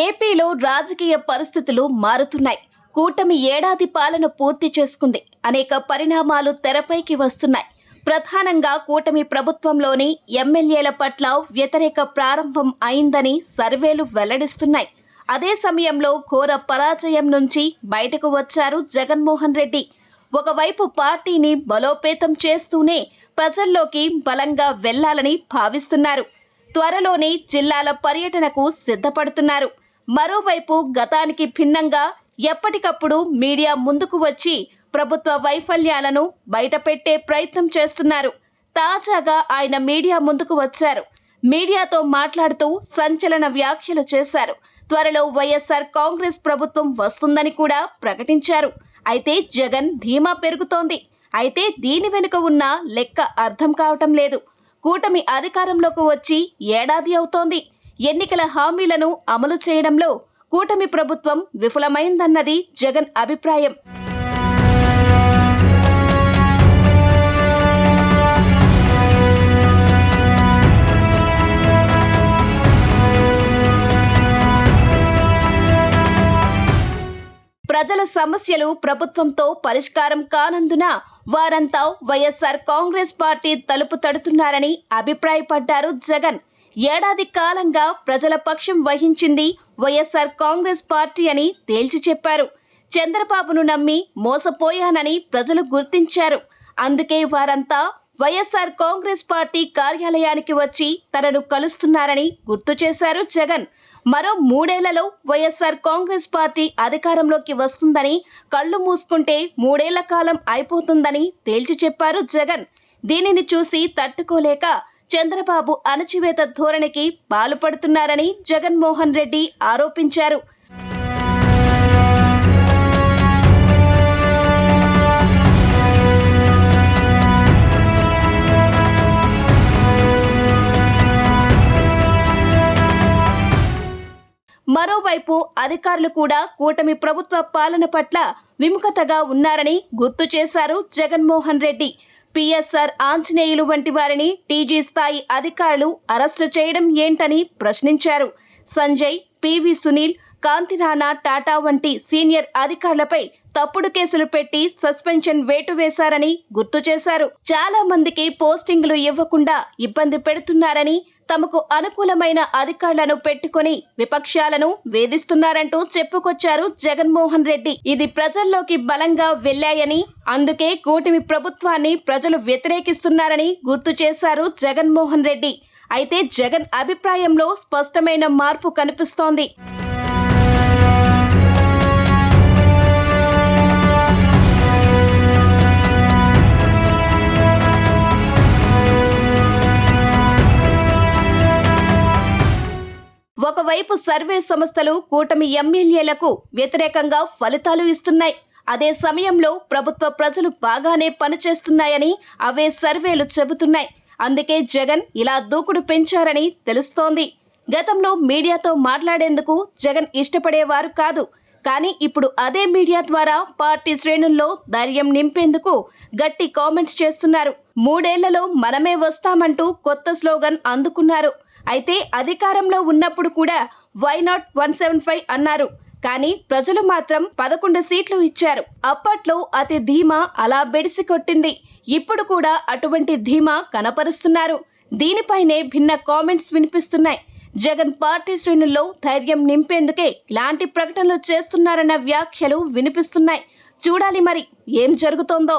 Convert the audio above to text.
ఏపీలో రాజకీయ పరిస్థితులు మారుతున్నాయి. కూటమి ఏడాది పాలన పూర్తి చేసుకుంది. అనేక పరిణామాలు తెరపైకి వస్తున్నాయి. ప్రధానంగా కూటమి ప్రభుత్వంలోని ఎమ్మెల్యేల పట్ల వ్యతిరేక ప్రారంభం అయిందని సర్వేలు వెల్లడిస్తున్నాయి. అదే సమయంలో ఘోర పరాజయం నుంచి బయటకు వచ్చారు జగన్మోహన్ రెడ్డి. ఒకవైపు పార్టీని బలోపేతం చేస్తూనే ప్రజల్లోకి బలంగా వెళ్ళాలని భావిస్తున్నారు. త్వరలోనే జిల్లాల పర్యటనకు సిద్ధపడుతున్నారు. మరోవైపు గతానికి భిన్నంగా ఎప్పటికప్పుడు మీడియా ముందుకు వచ్చి ప్రభుత్వ వైఫల్యాలను బయటపెట్టే ప్రయత్నం చేస్తున్నారు. తాజాగా ఆయన మీడియా ముందుకు వచ్చారు. మీడియాతో మాట్లాడుతూ సంచలన వ్యాఖ్యలు చేశారు. త్వరలో వైఎస్ఆర్ కాంగ్రెస్ ప్రభుత్వం వస్తుందని కూడా ప్రకటించారు. అయితే జగన్ ధీమా పెరుగుతోంది. అయితే దీని వెనుక ఉన్న లెక్క అర్థం కావటం లేదు. కూటమి అధికారంలోకి వచ్చి ఏడాది అవుతోంది. ఎన్నికల హామీలను అమలు చేయడంలో కూటమి ప్రభుత్వం విఫలమైందన్నది జగన్ అభిప్రాయం. ప్రజల సమస్యలు ప్రభుత్వంతో పరిష్కారం కానందున వారంతా వైఎస్ఆర్ కాంగ్రెస్ పార్టీ తలుపు తడుతున్నారని అభిప్రాయపడ్డారు జగన్. ఏడాది కాలంగా ప్రజల పక్షం వహించింది వైఎస్ఆర్ కాంగ్రెస్ పార్టీ అని తేల్చి చెప్పారు. చంద్రబాబును నమ్మి మోసపోయానని ప్రజలు గుర్తించారు. అందుకే వారంతా వైఎస్ఆర్ కాంగ్రెస్ పార్టీ కార్యాలయానికి వచ్చి తనను కలుస్తున్నారని గుర్తు చేశారు జగన్. మరో మూడేళ్ళలో వైఎస్ఆర్ కాంగ్రెస్ పార్టీ అధికారంలోకి వస్తుందని కళ్ళు మూసుకుంటే మూడేళ్ళ కాలం అయిపోతుందని తేల్చి చెప్పారు జగన్. దీనిని చూసి తట్టుకోలేక చంద్రబాబు అణచివేత ధోరణికి పాల్పడుతున్నారని జగన్మోహన్ రెడ్డి ఆరోపించారు. మరోవైపు అధికారులు కూడా కూటమి ప్రభుత్వ పాలన పట్ల విముఖతగా ఉన్నారని గుర్తు చేశారు జగన్మోహన్ రెడ్డి. పిఎస్ఆర్ ఆంజనేయులు వంటి వారిని టీజీ స్థాయి అధికారులు అరెస్టు చేయడం ఏంటని ప్రశ్నించారు. సంజయ్ పివి సునీల్ కాంతిరాణా టాటా వంటి సీనియర్ అధికారులపై తప్పుడు కేసులు పెట్టి సస్పెన్షన్ వేటు వేశారని గుర్తు చేశారు. చాలా మందికి పోస్టింగులు ఇవ్వకుండా ఇబ్బంది పెడుతున్నారని తమకు అనుకూలమైన అధికారులను పెట్టుకొని విపక్షాలను వేధిస్తున్నారంటూ చెప్పుకొచ్చారు జగన్మోహన్ రెడ్డి. ఇది ప్రజల్లోకి బలంగా వెళ్ళాయని అందుకే కూటమి ప్రభుత్వాన్ని ప్రజలు వ్యతిరేకిస్తున్నారని గుర్తు చేశారు జగన్మోహన్ రెడ్డి. అయితే జగన్ అభిప్రాయంలో స్పష్టమైన మార్పు కనిపిస్తోంది. మరోవైపు సర్వే సంస్థలు కూటమి ఎమ్మెల్యేలకు వ్యతిరేకంగా ఫలితాలు ఇస్తున్నాయి. అదే సమయంలో ప్రభుత్వ ప్రజలు బాగానే పనిచేస్తున్నాయని అవే సర్వేలు చెబుతున్నాయి. అందుకే జగన్ ఇలా దూకుడు పెంచారని తెలుస్తోంది. గతంలో మీడియాతో మాట్లాడేందుకు జగన్ ఇష్టపడేవారు కాదు. కానీ ఇప్పుడు అదే మీడియా ద్వారా పార్టీ శ్రేణుల్లో ధైర్యం నింపేందుకు గట్టి కామెంట్స్ చేస్తున్నారు. మూడేళ్ళలో మనమే వస్తామంటూ కొత్త స్లోగన్ అందుకున్నారు. అయితే అధికారంలో ఉన్నప్పుడు కూడా why not one seven five అన్నారు. కానీ ప్రజలు మాత్రం పదకొండు సీట్లు ఇచ్చారు. అప్పట్లో అతి ధీమా అలా బెడిసి కొట్టింది. ఇప్పుడు కూడా అటువంటి ధీమా కనపరుస్తున్నారు. దీనిపైనే భిన్న కామెంట్స్ వినిపిస్తున్నాయి. జగన్ పార్టీ శ్రేణుల్లో ధైర్యం నింపేందుకే ఇలాంటి ప్రకటనలు చేస్తున్నారన్న వ్యాఖ్యలు వినిపిస్తున్నాయి. చూడాలి మరి ఏం జరుగుతోందో.